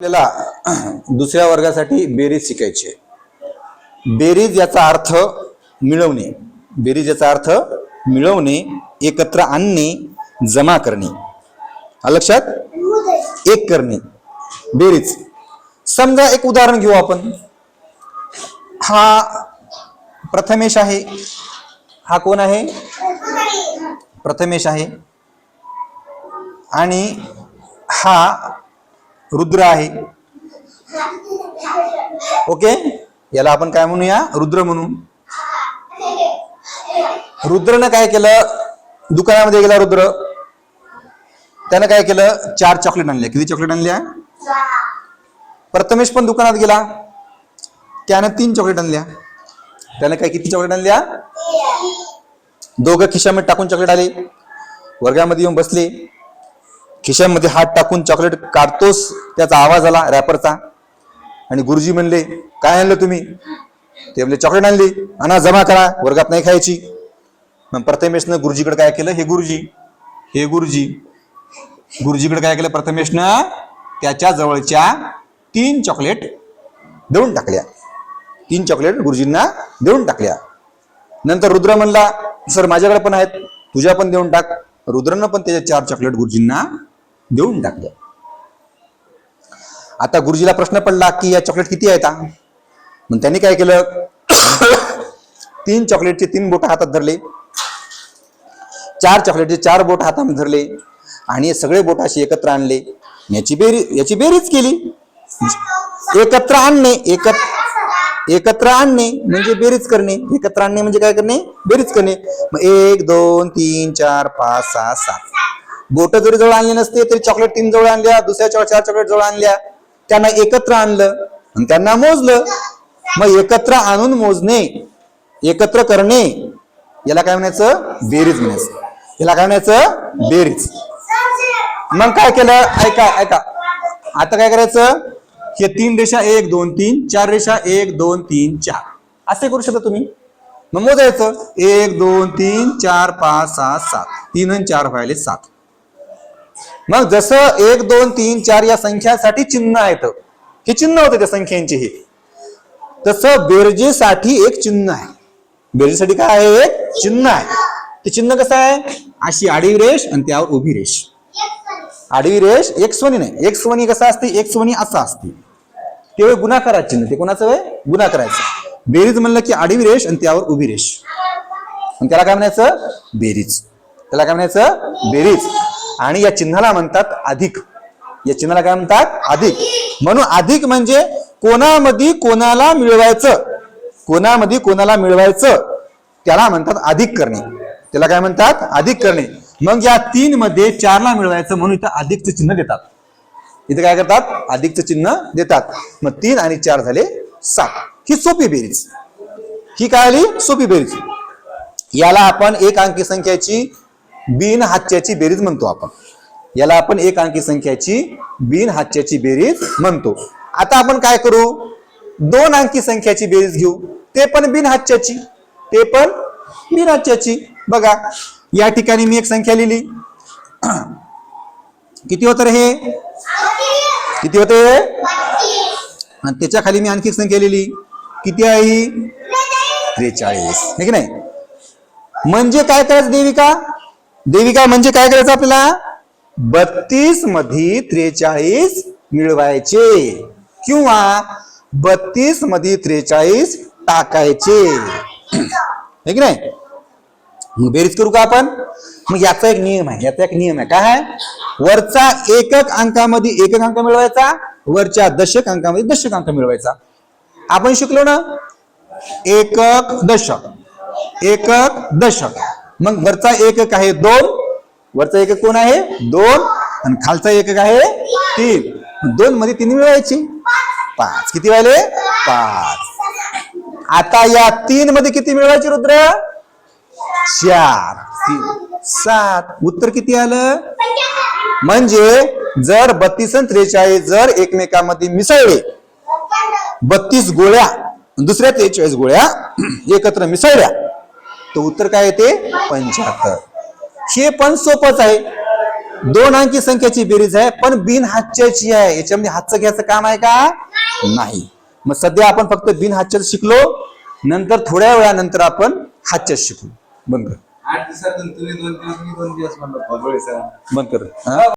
आपल्याला दुसऱ्या वर्गासाठी बेरीज शिकायची आहे. बेरीज याचा अर्थ मिळवणे. बेरीज याचा अर्थ मिळवणे एकत्र आणणे जमा करणे. लक्षात? एक करणे. बेरीज. समजा एक उदाहरण घेऊ आपण. हा प्रथमेश आहे. हा कोण आहे? प्रथमेश आहे. आणि हा रुद्र आहे. ओके? याला आपण काय म्हणूया? रुद्र म्हणू रुद्रनं काय केलं? दुकानामध्ये गेला रुद्र. त्यानं काय केलं? चार चॉकलेट आणल्या. किती चॉकलेट आणल्या? प्रथमेश पण दुकानात गेला. त्यानं तीन चॉकलेट आणल्या. त्यानं काय किती चॉकलेट आणल्या? दोघं खिशामध्ये टाकून चॉकलेट आले. वर्गामध्ये येऊन बसले. खिशामध्ये हात टाकून चॉकलेट काढतोस त्याचा आवाज आला रॅपरचा आणि गुरुजी म्हणले काय आणलं तुम्ही? ते म्हणले चॉकलेट आणली. आणा जमा करा वर्गात नाही खायची. मग प्रथमेशनं गुरुजीकडे काय केलं? हे गुरुजी हे गुरुजी. गुरुजीकडे काय केलं? प्रथमेशनं त्याच्या जवळच्या तीन चॉकलेट देऊन टाकल्या. तीन चॉकलेट गुरुजींना देऊन टाकल्या. नंतर रुद्र म्हणला सर माझ्याकडे पण आहेत. तुझ्या पण देऊन टाक. रुद्रनं पण त्याच्या चार चॉकलेट गुरुजींना देऊन टाकले. आता गुरुजीला प्रश्न पडला की या चॉकलेट किती आहेत हा? मग त्यांनी काय केलं? तीन चॉकलेटचे तीन बोट हातात धरले. चार चॉकलेटचे चार बोट हातात धरले. आणि सगळे बोट एकत्र आणले. याची बेरी याची बेरीज केली. एकत्र आणणे एकत्र एकत्र आणणे म्हणजे बेरीज करणे. एकत्र आणणे म्हणजे काय करणे? बेरीज करणे. मग एक दोन तीन चार पाच सहा सात. बोट जरी जवळ आणली नसते तरी चॉकलेट तीन जवळ आणल्या दुसऱ्या चार चार चॉकलेट जवळ आणल्या. त्यांना एकत्र आणलं आणि त्यांना मोजलं. मग एकत्र आणून मोजणे एकत्र करणे याला काय म्हणायचं? बेरीज म्हणायचं. याला काय म्हणायचं? बेरीज. मग काय केलं? ऐका ऐका. आता काय करायचं? हे तीन रेषा एक दोन तीन चार रेषा एक दोन तीन चार. असे करू शकता तुम्ही. मग मोजायचं. एक दोन तीन चार पाच सहा सात. तीन आणि चार व्हायले सात. मग जसं एक दोन तीन चार या संख्यांसाठी चिन्ह आहेत. हे चिन्ह होते त्या संख्यांचे हे. तसं बेरजेसाठी एक चिन्ह आहे. बेरजेसाठी काय आहे? एक चिन्ह आहे. ते चिन्ह कसं आहे? अशी आडवी रेष आणि त्यावर उभी रेष. आडवी रेष एक स्वनी नाही. एक स्वनी कसं असते? एक स्वनी असं असते. ते होय गुणाकारात चिन्ह. ते कोणाचं वय गुणाकाराचं. बेरीज म्हणलं की आडवी रेष आणि त्यावर उभी रेष. आणि त्याला काय म्हणायचं? बेरीज. त्याला काय म्हणायचं? बेरीज. आणि या चिन्हाला म्हणतात अधिक. या चिन्हाला काय म्हणतात? अधिक. म्हणून अधिक म्हणजे कोणामध्ये कोणाला मिळवायचं? कोणामध्ये कोणाला मिळवायचं? त्याला म्हणतात अधिक करणे. त्याला काय म्हणतात? अधिक करणे. मग या तीन मध्ये चारला मिळवायचं म्हणून इथं अधिकचं चिन्ह देतात. इथे काय करतात? अधिकचं चिन्ह देतात. मग तीन आणि चार झाले सात. ही सोपी बेरीज. ही काय आली? सोपी बेरीज. याला आपण एक अंकी संख्याची बिन हाच्याची बेरीज म्हणतो आपण. याला आपण एक अंकी संख्याची बिन हाच्याची बेरीज म्हणतो. आता आपण काय करू? दोन अंकी संख्याची बेरीज घेऊ. ते पण बिन हाच्याची ते पण बिन हाच्याची बघा या ठिकाणी मी एक संख्या लिहिली. किती होतं रे हे? किती होते आणि त्याच्याखाली मी आणखी संख्या लिहिली. किती आहे? ही त्रेचाळीस. हे की नाही? म्हणजे काय करायचं देविका? देविका म्हणजे काय करायचं आपल्याला? बत्तीसमध्ये त्रेचाळीस मिळवायचे. किंवा बत्तीसमध्ये त्रेचाळीस टाकायचे. हे की नाही? मग बेरीज करू का आपण? मग याचा एक नियम आहे याचा एक नियम आहे. काय आहे? वरचा एकक अंकामध्ये एकक अंक मिळवायचा वरच्या दशक अंकामध्ये दशक अंक मिळवायचा. आपण शिकलो ना? एकक दशक. एकक दशक. मग वरचा एकक आहे दोन वरचा एकक कोण आहे? दोन आणि खालचा एकक आहे तीन. दोन मध्ये तीन मिळवायची? पाच. किती व्हायले? पाच. आता या तीन मध्ये किती मिळवायचे रुद्र? चार. तीन. सात. उत्तर किती आलं? म्हणजे जर बत्तीस आणि त्रेचाळीस जर एकमेकांमध्ये मिसळले बत्तीस गोळ्या दुसऱ्या त्रेचाळीस गोळ्या एकत्र मिसळल्या तर उत्तर काय येते पंच्याहत्तर. हे पण सोपंच आहे. दोन अंकी संख्याची बेरीज आहे पण बिन हातच्याची आहे. याच्यामध्ये हातचं घ्यायचं काम आहे का? नाही. मग सध्या आपण फक्त बिन हातच्याच शिकलो नंतर थोड्या वेळानंतर आपण हातच्याच शिकू. बंद कर. आठ दिवसातून तुम्ही दोन दिवस मी दोन दिवस म्हणलो बंद कर. हा?